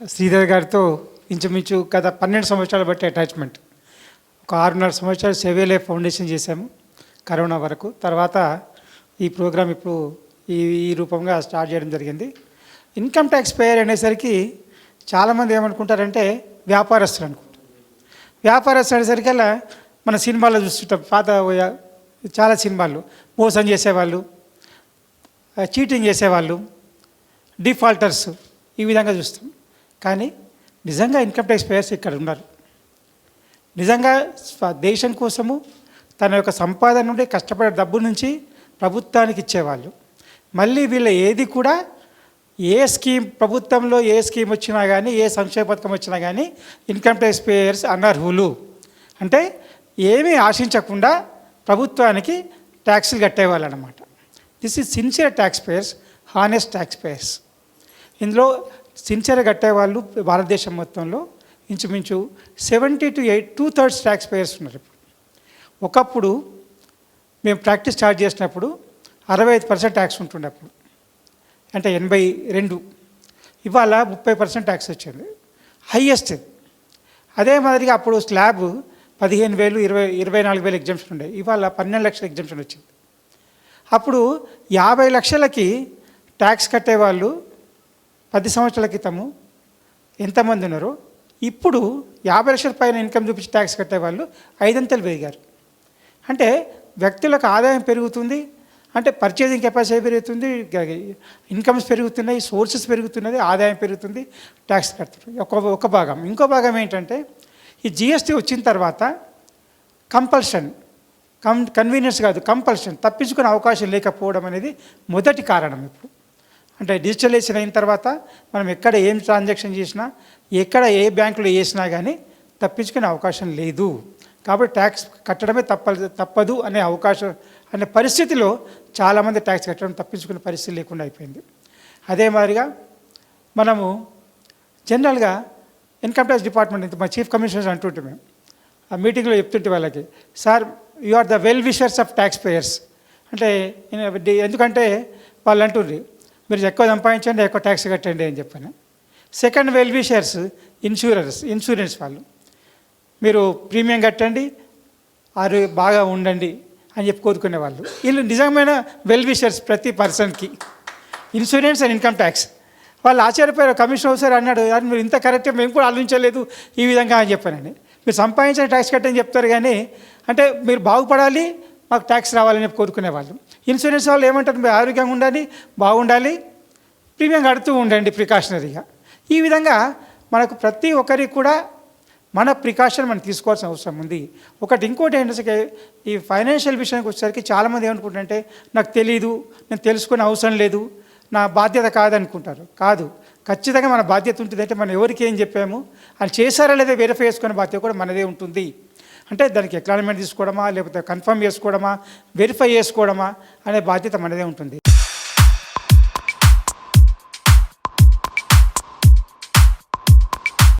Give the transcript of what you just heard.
శ్రీధర్ గారితో ఇంచుమించు గత పన్నెండు సంవత్సరాలు బట్టి అటాచ్మెంట్ ఒక ఆరున్నర సంవత్సరాలు సెవేలే ఫౌండేషన్ చేశాము కరోనా వరకు. తర్వాత ఈ ప్రోగ్రాం ఇప్పుడు ఈ ఈ రూపంగా స్టార్ట్ చేయడం జరిగింది. ఇన్కమ్ ట్యాక్స్ పేయర్ అనేసరికి చాలామంది ఏమనుకుంటారంటే వ్యాపారస్తులు అనుకుంటారు వ్యాపారస్తులు అనేసరికల్లా మన సినిమాల్లో చూస్తుంటాం పాత చాలా సినిమాలు మోసం చేసేవాళ్ళు చీటింగ్ చేసేవాళ్ళు డిఫాల్టర్స్ ఈ విధంగా చూస్తాం. కానీ నిజంగా ఇన్కమ్ ట్యాక్స్ పేయర్స్ ఇక్కడ ఉన్నారు. నిజంగా స్వ- దేశం కోసము తన యొక్క సంపాదన నుండి కష్టపడే డబ్బు నుంచి ప్రభుత్వానికి ఇచ్చేవాళ్ళు. మళ్ళీ వీళ్ళ ఏది కూడా ఏ స్కీమ్ ప్రభుత్వంలో ఏ స్కీమ్ వచ్చినా కానీ ఏ సంక్షేమ పథకం వచ్చినా కానీ ఇన్కమ్ ట్యాక్స్ పేయర్స్ అనర్హులు. అంటే ఏమీ ఆశించకుండా ప్రభుత్వానికి ట్యాక్సులు కట్టేవాళ్ళు అనమాట this is sincere tax payers honest tax payers. ఇందులో సిన్సియర్ కట్టేవాళ్ళు భారతదేశం మొత్తంలో ఇంచుమించు seventy to eight two thirds tax payers ఉన్నారు ఇప్పుడు. ఒకప్పుడు మేము ప్రాక్టీస్ స్టార్ట్ చేసినప్పుడు అరవై ఐదు పర్సెంట్ ట్యాక్స్ ఉంటుండే అప్పుడు. అంటే ఎనభై రెండు. ఇవాళ ముప్పై పర్సెంట్ ట్యాక్స్ వచ్చింది. హయ్యెస్ట్ అదే మాదిరిగా అప్పుడు స్లాబ్ పదిహేను వేలు ఇరవై ఇరవై నాలుగు వేలు ఎగ్జామ్షన్ ఉండే. ఇవాళ పన్నెండు లక్షల ఎగ్జామ్షన్ వచ్చింది. అప్పుడు యాభై లక్షలకి ట్యాక్స్ కట్టేవాళ్ళు పది సంవత్సరాల క్రితము ఎంతమంది ఉన్నారో ఇప్పుడు యాభై లక్షల పైన ఇన్కమ్ చూపించి ట్యాక్స్ కట్టేవాళ్ళు ఐదంతలు పెరిగారు. అంటే వ్యక్తులకు ఆదాయం పెరుగుతుంది అంటే పర్చేసింగ్ కెపాసిటీ పెరుగుతుంది ఇన్కమ్స్ పెరుగుతున్నాయి సోర్సెస్ పెరుగుతున్నది ఆదాయం పెరుగుతుంది ట్యాక్స్ కడుతున్నారు. ఒక ఒక భాగం. ఇంకో భాగం ఏంటంటే ఈ జిఎస్టీ వచ్చిన తర్వాత కంపల్షన్ కం కన్వీనియన్స్ కాదు కంపల్షన్ తప్పించుకునే అవకాశం లేకపోవడం అనేది మొదటి కారణం ఇప్పుడు. అంటే డిజిటలైజేషన్ అయిన తర్వాత మనం ఎక్కడ ఏం ట్రాన్సాక్షన్ చేసినా ఎక్కడ ఏ బ్యాంకులో వేసినా కానీ తప్పించుకునే అవకాశం లేదు. కాబట్టి ట్యాక్స్ కట్టడమే తప్పదు తప్పదు అనే అవకాశం అనే పరిస్థితిలో చాలామంది ట్యాక్స్ కట్టడం తప్పించుకునే పరిస్థితి లేకుండా అయిపోయింది. అదే మాదిరిగా మనము జనరల్గా ఇన్కమ్ ట్యాక్స్ డిపార్ట్మెంట్ మా చీఫ్ కమిషనర్స్ అంటుంటే మేము ఆ మీటింగ్లో చెప్తుంటే వాళ్ళకి sir you are the well wishers of tax payers. అంటే ఎందుకంటే వాళ్ళు అంటుండ్రి మీరు ఎక్కువ సంపాదించండి ఎక్కువ ట్యాక్స్ కట్టండి అని చెప్పాను. సెకండ్ వెల్ఫిషర్స్ ఇన్సూరెన్స్ ఇన్సూరెన్స్ వాళ్ళు. మీరు ప్రీమియం కట్టండి ఆరు బాగా ఉండండి అని చెప్పి కోరుకునే వాళ్ళు. వీళ్ళు నిజమైన వెల్ఫిషర్స్ ప్రతి పర్సన్కి ఇన్సూరెన్స్ అండ్ ఇన్కమ్ ట్యాక్స్ వాళ్ళు ఆశ్చర్యపోయారు కమిషన్ ఆఫీసర్ అన్నాడు. "యార్ మీరు ఇంత కరెక్ట్గా మేము కూడా ఆలోచించలేదు ఈ విధంగా అని చెప్పానండి. మీరు సంపాదించిన ట్యాక్స్ కట్టని చెప్తారు కానీ అంటే మీరు బాగుపడాలి మాకు ట్యాక్స్ రావాలని చెప్పి కోరుకునే వాళ్ళు. ఇన్సూరెన్స్ వాళ్ళు ఏమంటారు? మీరు ఆరోగ్యంగా ఉండాలి బాగుండాలి ప్రీమియం కడుతూ ఉండండి ప్రికాషనరీగా. ఈ విధంగా మనకు ప్రతి ఒక్కరికి కూడా మన ప్రికాషన్ మనం తీసుకోవాల్సిన అవసరం ఉంది. ఒకటి ఇంకోటి ఏంటంటే ఈ ఫైనాన్షియల్ విషయానికి వచ్చేసరికి చాలామంది ఏమనుకుంటారంటే నాకు తెలియదు నేను తెలుసుకునే అవసరం లేదు నా బాధ్యత కాదనుకుంటారు. కాదు. ఖచ్చితంగా మన బాధ్యత ఉంటుంది అంటే మనం ఎవరికి ఏం చెప్పాము? అది చేశారా లేదా వెరిఫై చేసుకునే బాధ్యత కూడా మనదే ఉంటుంది. అంటే దానికి ఎక్లాన్మెంట్ తీసుకోవడమా లేకపోతే కన్ఫర్మ్ చేసుకోవడమా వెరిఫై చేసుకోవడమా అనే బాధ్యత మనదే ఉంటుంది.